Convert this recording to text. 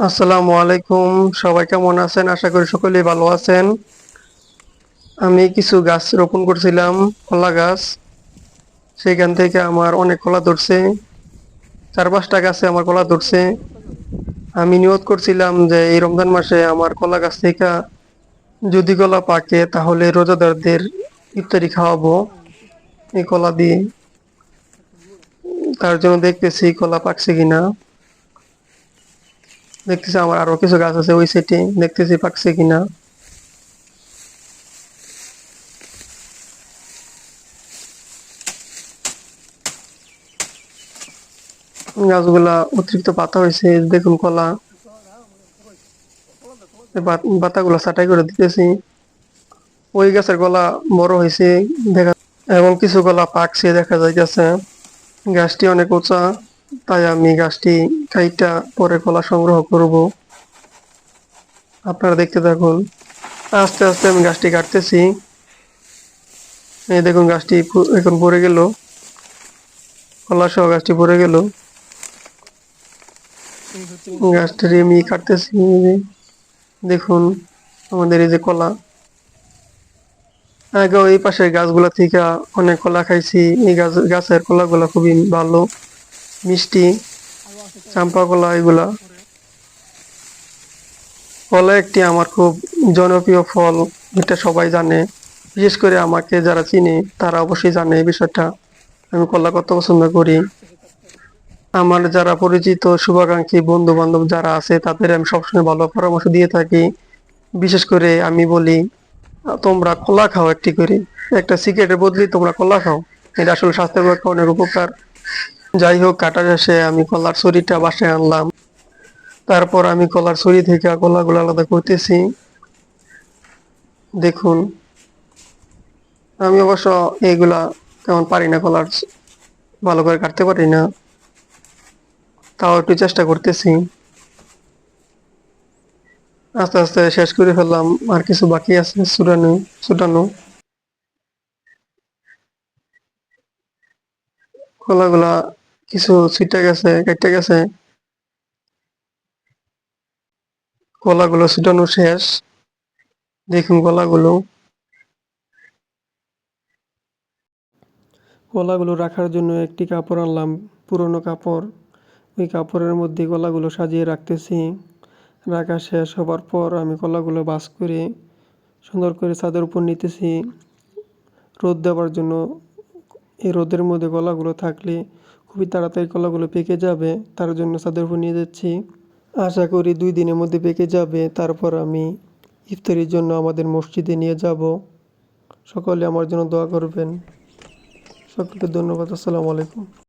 আসসালামু আলাইকুম। সবাই কেমন আছেন? আশা করি সকলেই ভালো আছেন। আমি কিছু গাছ রোপণ করছিলাম, কলা গাছ। সেখান থেকে আমার অনেক কলা ধরছে। চার পাঁচটা গাছে আমার কলা ধরছে। আমি নিয়ত করছিলাম যে এই রমজান মাসে আমার কলা গাছ থেকে যদি কলা পাকে, তাহলে রোজাদারদের ইফতারি খাওয়াবো। এই কলা দিয়ে। তার জন্য দেখতেছি কলা পাকছে কিনা। দেখতেছি আমার আরও কিছু গাছ আছে ওই সাইডে দেখতেছি পাকছে কিনা। গাছগুলা অতিরিক্ত পাতা হয়েছে দেখুন কলা। পাতাগুলো ছাটাই করে দিতেছি। ওই গাছের গলা বড় হয়েছে, দেখা এবং কিছু গলা পাকছে, দেখা যাইতেছে। গাছটি অনেক উঁচা। তাই আমি গাছটি কাইটা পরে কলা সংগ্রহ করব। আপনারা দেখতে থাকুন। আস্তে আস্তে আমি গাছটি কাটতেছি। এই দেখুন গাছটি এখন পড়ে গেল। কলা সহ গাছটি পড়ে গেল। গাছটি আমি কাটতেছি দেখুন আমাদের এই যে কলা। আগে এই পাশের গাছগুলা থেকে অনেক কলা খাইছি। এই গাছ গাছের কলাগুলা খুবই ভালো। মিষ্টি চাম্পা কলা এগুলা। কলা একটি আমার খুব জনপ্রিয় ফল, এটা সবাই জানে। বিশেষ করে আমাকে যারা চিনে, তারা অবশ্যই জানে এই বিষয়টা। আমি কলা কত পছন্দ করি। আমার যারা পরিচিত, শুভাকাঙ্ক্ষী বন্ধু বান্ধব যারা আছে, তাদের আমি সবসময় ভালো পরামর্শ দিয়ে থাকি। বিশেষ করে আমি বলি, তোমরা কলা খাও একটি করে। একটা সিগারেটের বদলি তোমরা কলা খাও। এটা আসলে স্বাস্থ্যের পক্ষে অনেক উপকার। যাই হোক কাটা শেষে আমি কলার ছড়িটা বাসায় আনলাম। তারপর আমি কলার ছড়ি থেকে কলাগুলো আলাদা করতেছি। দেখুন, আমি অবশ্য এইগুলা তেমন পারি না, কলার ভালো করে কাটতে পারি না। তাও একটু চেষ্টা করতেছি। আস্তে আস্তে শেষ করে ফেললাম, আর কিছু বাকি আছে ছুটানো ছুটানো। কলাগুলা কিছু ছিটে গেছে, কেটে গেছে। কলাগুলো ছুটানো শেষ। দেখুন কলাগুলো কলাগুলো রাখার জন্য একটি কাপড় আনলাম, পুরনো কাপড়। ওই কাপড়ের মধ্যে কলাগুলো সাজিয়ে রাখতেছি। রাখা শেষ হবার পর আমি কলাগুলো বাস করে, সুন্দর করে ছাদের উপর নিতেছি। রোদ দেওয়ার জন্য এই রোদের মধ্যে কলাগুলো থাকলে খুবই তাড়াতাড়ি কলাগুলো পেকে যাবে, তার জন্য উপর নিয়ে যাচ্ছি আশা করি দুই দিনের মধ্যে পেকে যাবে, তারপর আমি ইফতারির জন্য আমাদের মসজিদে নিয়ে যাব। সকলে আমার জন্য দোয়া করবেন। সকলকে ধন্যবাদ, আসসালামু আলাইকুম।